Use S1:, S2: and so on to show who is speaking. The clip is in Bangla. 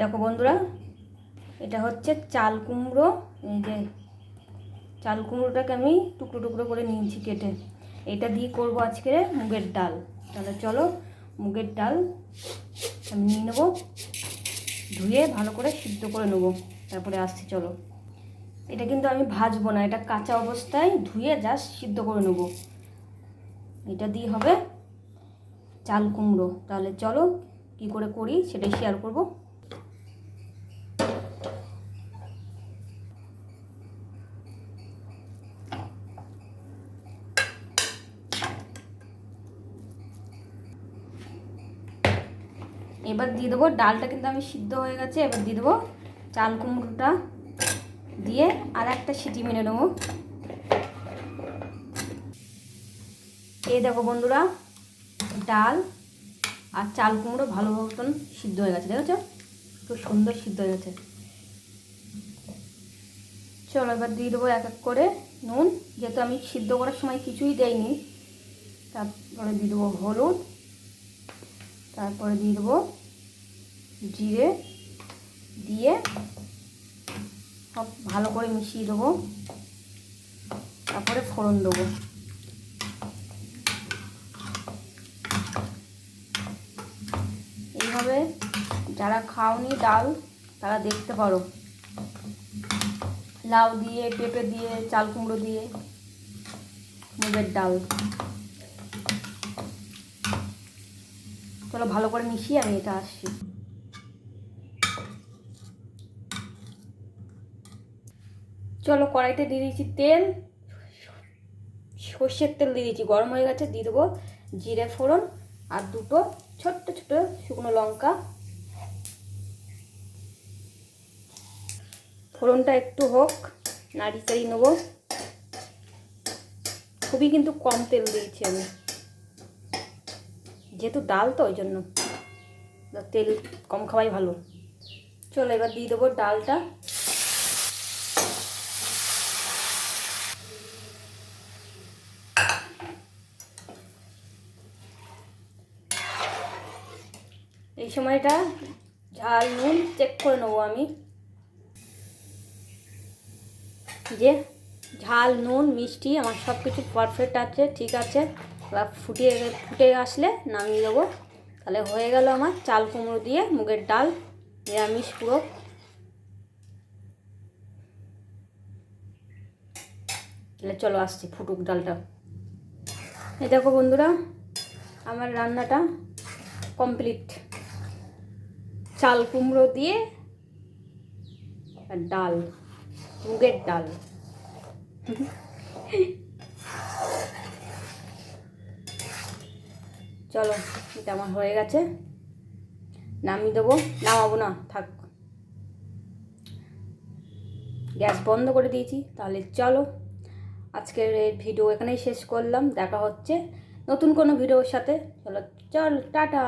S1: দেখো বন্ধুরা, এটা হচ্ছে চাল কুমড়ো, এই যে চাল কুমড়োটাকে আমি টুকরো টুকরো করে নিয়েছি কেটে। এটা দিয়ে করব আজকে মুগের ডাল। তাহলে চলো, মুগের ডাল আমি নিয়ে নেব, ধুয়ে ভালো করে সিদ্ধ করে নেব। তারপরে আসছি, চলো। এটা কিন্তু আমি ভাজবো না, এটা কাঁচা অবস্থায় ধুয়ে জাস্ট সিদ্ধ করে নেব। এটা দিয়ে হবে চাল কুমড়ো। তাহলে চলো, কি করে করি সেটাই শেয়ার করব। এবার দিয়ে দেবো ডালটা কিন্তু আমি সিদ্ধ হয়ে গেছে, এবার দিয়ে দেবো চাল কুমড়োটা। দিয়ে আর একটা সিটি মেরে নেব। এই দেখো বন্ধুরা, ডাল আর চাল কুমড়ো ভালো মতন সিদ্ধ হয়ে গেছে, দেখেছ? খুব সুন্দর সিদ্ধ হয়ে গেছে। চলো এবার দিয়ে দেবো এক এক করে নুন, যেহেতু আমি সিদ্ধ করার সময় কিছুই দেয়নি তারপরে দিয়ে দেবো হলুদ। তারপরে দিয়ে দেবো জিরে দিয়ে সব ভালো করে মিশিয়ে দেবো। তারপরে ফোড়ন দেবো। এইভাবে যারা খাওনি ডাল, তারা দেখতে পারো। লাউ দিয়ে, পেঁপে দিয়ে, চাল কুমড়ো দিয়ে, মুগের ডাল। চলো ভালো করে মিশিয়ে আমি এটা আসছি। চলো কড়াইতে দিয়ে দিয়েছি তেল, সর্ষের তেল দিয়ে দিয়েছি গরম হয়ে গেছে, দিয়ে দেবো জিরে ফোড়ন আর দুটো ছোট্ট ছোট শুকনো লঙ্কা। ফোড়নটা একটু হোক নাড়ি চাড়ি নেব। খুবই কিন্তু কম তেল দিয়েছি আমি। যেহেতু ডাল তো, ওই জন্য তেল কম খাওয়াই ভালো। চলো, এবার দিয়ে দেবো ডালটা। এই সময়টা ঝাল, নুন চেক করে নেব আমি। যে ঝাল, নুন, মিষ্টি, আমার সব কিছু পারফেক্ট আছে, ঠিক আছে। এবার ফুটিয়ে ফুটে আসলে নামিয়ে দেবো। তাহলে হয়ে গেল আমার চাল কুমড়ো দিয়ে মুগের ডাল, নিরামিষ পুরো। তাহলে চলো আসছি ফুটুক ডালটা। এই দেখো বন্ধুরা, আমার রান্নাটা কমপ্লিট। চাল কুমড়ো দিয়ে ডাল, মুগের ডাল। চলো, এটা আমার হয়ে গেছে। নামিয়ে দেবো। নামাবো না, থাক। গ্যাস বন্ধ করে দিয়েছি, তাহলে চলো। আজকের এই ভিডিও এখানেই শেষ করলাম। দেখা হচ্ছে নতুন কোনো ভিডিওর সাথে। চলো, চল, টাটা।